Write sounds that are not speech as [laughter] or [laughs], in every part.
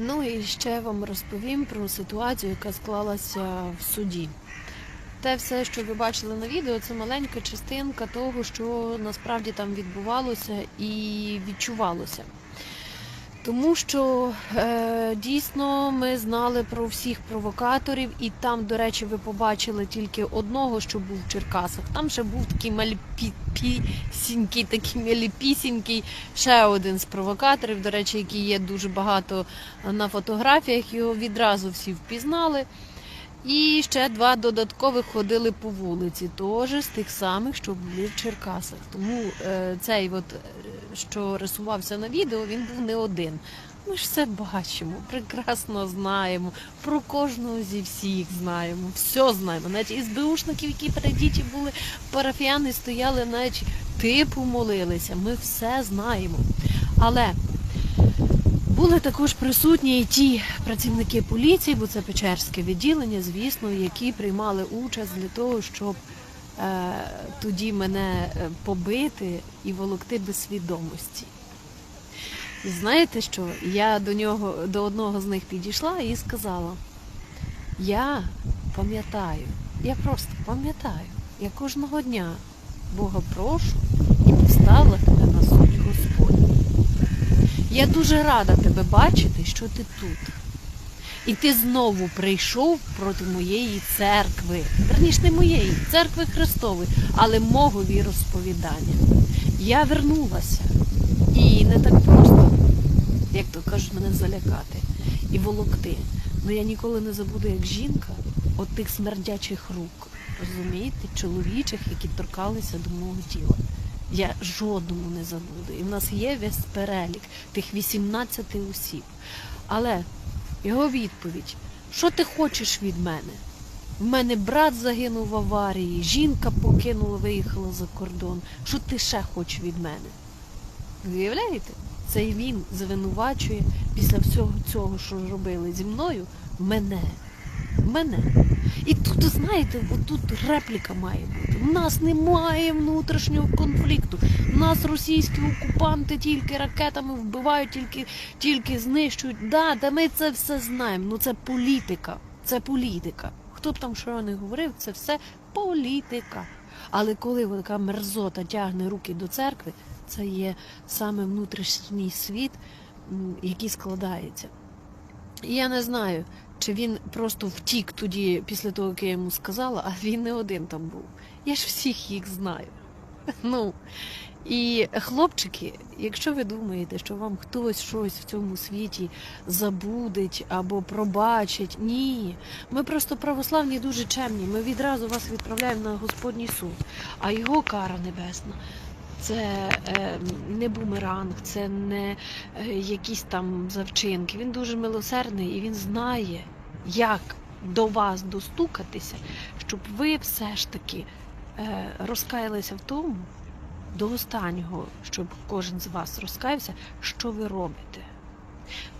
Ну і ще вам розповім про ситуацію, яка склалася в суді. Те все, що ви бачили на відео, це маленька частинка того, що насправді там відбувалося і відчувалося. Тому що е, дійсно ми знали про всіх провокаторів, і там, до речі, ви побачили тільки одного, що був в Черкасах. Там ще був такий маліпісінький, такий маліпісінький, ще один з провокаторів, до речі, який є дуже багато на фотографіях. Його відразу всі впізнали. І ще два додаткових ходили по вулиці, теж з тих самих, що були в Черкасах. Тому е, цей, от, е, що рисувався на відео, він був не один. Ми ж все бачимо, прекрасно знаємо, про кожного зі всіх знаємо, все знаємо. Навіть із СБУшників, які перед були парафіяни, стояли, навіть типу молилися. Ми все знаємо. Але були також присутні і ті працівники поліції, бо це Печерське відділення, звісно, які приймали участь для того, щоб тоді мене е, побити і волокти без свідомості. І знаєте що? Я до нього, до одного з них підійшла і сказала: я пам'ятаю, я просто пам'ятаю, я кожного дня Бога прошу і поставила тебе на суд Господь. Я дуже рада тебе бачити, що ти тут. І ти знову прийшов проти моєї церкви. Верніше не моєї, церкви Христової, але мого віросповідання. Я вернулася. І не так просто, як то кажуть, мене залякати і волокти. Ну я ніколи не забуду, як жінка от тих смердячих рук, розумієте, чоловічих, які торкалися до мого тіла. Я жодному не забуду. І в нас є весь перелік тих 18 осіб. Але його відповідь: що ти хочеш від мене? В мене брат загинув в аварії, жінка покинула, виїхала за кордон. Що ти ще хочеш від мене? Виявляєте? Це він звинувачує після всього цього, що робили зі мною, мене. Мене. І тут, знаєте, тут репліка має бути. У нас немає внутрішнього конфлікту. Нас російські окупанти тільки ракетами вбивають, тільки, тільки знищують. Да, да ми це все знаємо. Ну це політика. Це політика. Хто б там що не говорив, це все політика. Але коли така мерзота тягне руки до церкви, це є саме внутрішній світ, який складається. Я не знаю, чи він просто втік тоді, після того, як я йому сказала, а він не один там був. Я ж всіх їх знаю. [laughs] Ну, і хлопчики, якщо ви думаєте, що вам хтось щось в цьому світі забудеть або пробачить, ні. Ми просто православні дуже чемні. Ми відразу вас відправляємо на Господній суд, а його кара небесна. Це е, не бумеранг, це не е, якісь там завчинки. Він дуже милосердний і він знає, як до вас достукатися, щоб ви все ж таки е, розкаялися в тому, до останнього, щоб кожен з вас розкаявся, що ви робите.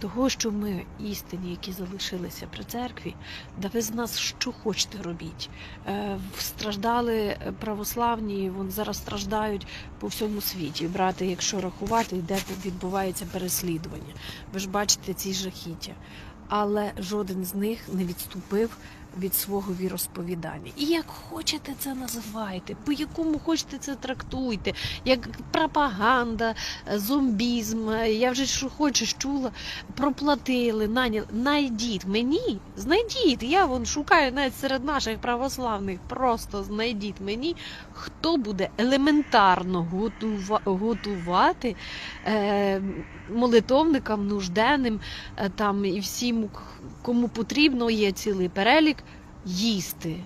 Того, що ми істинні, які залишилися при церкві, да ви з нас що хочете робіть. Е, страждали православні, вони зараз страждають по всьому світі. Брати, якщо рахувати, де відбувається переслідування. Ви ж бачите ці жахіття. Але жоден з них не відступив від свого віросповідання. І як хочете це називайте, по якому хочете це трактуйте, як пропаганда, е, зомбізм. е, Я вже що хочеш чула, проплатили, наняли. Найдіть мені, знайдіть. Я вон шукаю навіть серед наших православних. Просто знайдіть мені, хто буде елементарно готува- готувати е, молитовникам, нужденним, е, там і всім, кому потрібно, є цілий перелік їсти.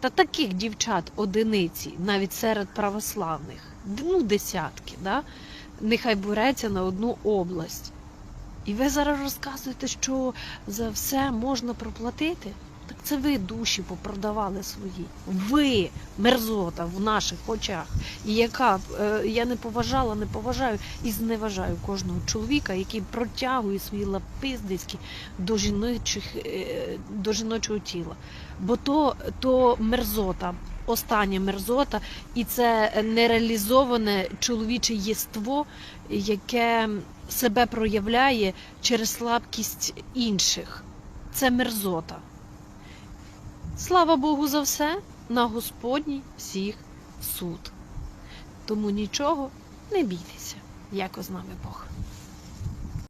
Та таких дівчат одиниці, навіть серед православних, ну десятки, да? нехай бореться на одну область. І ви зараз розказуєте, що за все можна проплатити? Так це ви душі попродавали свої. Ви мерзота в наших очах. І яка е, я не поважала, не поважаю і зневажаю кожного чоловіка, який протягує свої лапиздицькі до жіночих, е, до жіночого тіла. Бо то, то мерзота, остання мерзота, і це нереалізоване чоловіче єство, яке себе проявляє через слабкість інших. Це мерзота. Слава Богу за все, на Господній всіх суд. Тому нічого не бійтеся, як з нами Бог.